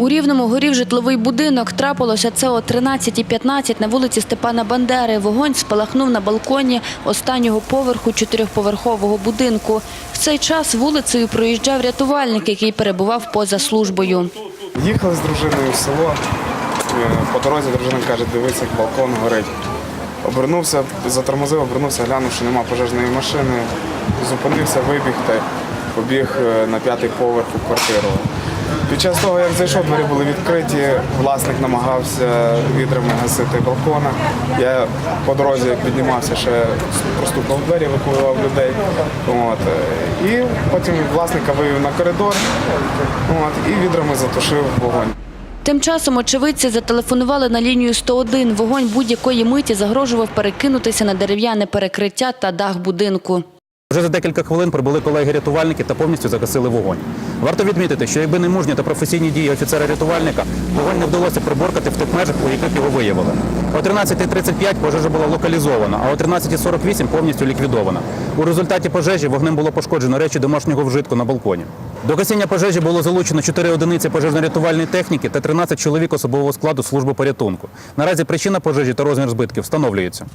У Рівному горів житловий будинок. Трапилося це о 13.15 на вулиці Степана Бандери. Вогонь спалахнув на балконі останнього поверху чотирьохповерхового будинку. В цей час вулицею проїжджав рятувальник, який перебував поза службою. Їхали з дружиною в село. Е, По дорозі дружина каже, дивись, як балкон горить. Обернувся, затормозив, обернувся, глянув, що нема пожежної машини. Зупинився, вибіг та побіг е, на п'ятий поверх у квартиру. Під час того, як зайшов, двері були відкриті, власник намагався відрами гасити балкона. Я по дорозі піднімався, ще простукав двері, евакуював людей. От. І потім власника вивів на коридор от, і відрами затушив вогонь. Тим часом очевидці зателефонували на лінію 101. Вогонь будь-якої миті загрожував перекинутися на дерев'яне перекриття та дах будинку. Вже за декілька хвилин прибули колеги-рятувальники та повністю загасили вогонь. Варто відмітити, що якби не мужні та професійні дії офіцера-рятувальника, вогонь не вдалося приборкати в тих межах, у яких його виявили. О 13.35 пожежа була локалізована, а о 13.48 повністю ліквідована. У результаті пожежі вогнем було пошкоджено речі домашнього вжитку на балконі. До гасіння пожежі було залучено 4 одиниці пожежно-рятувальної техніки та 13 чоловік особового складу служби порятунку. Наразі причина пожежі та розмір збитків встановлюється.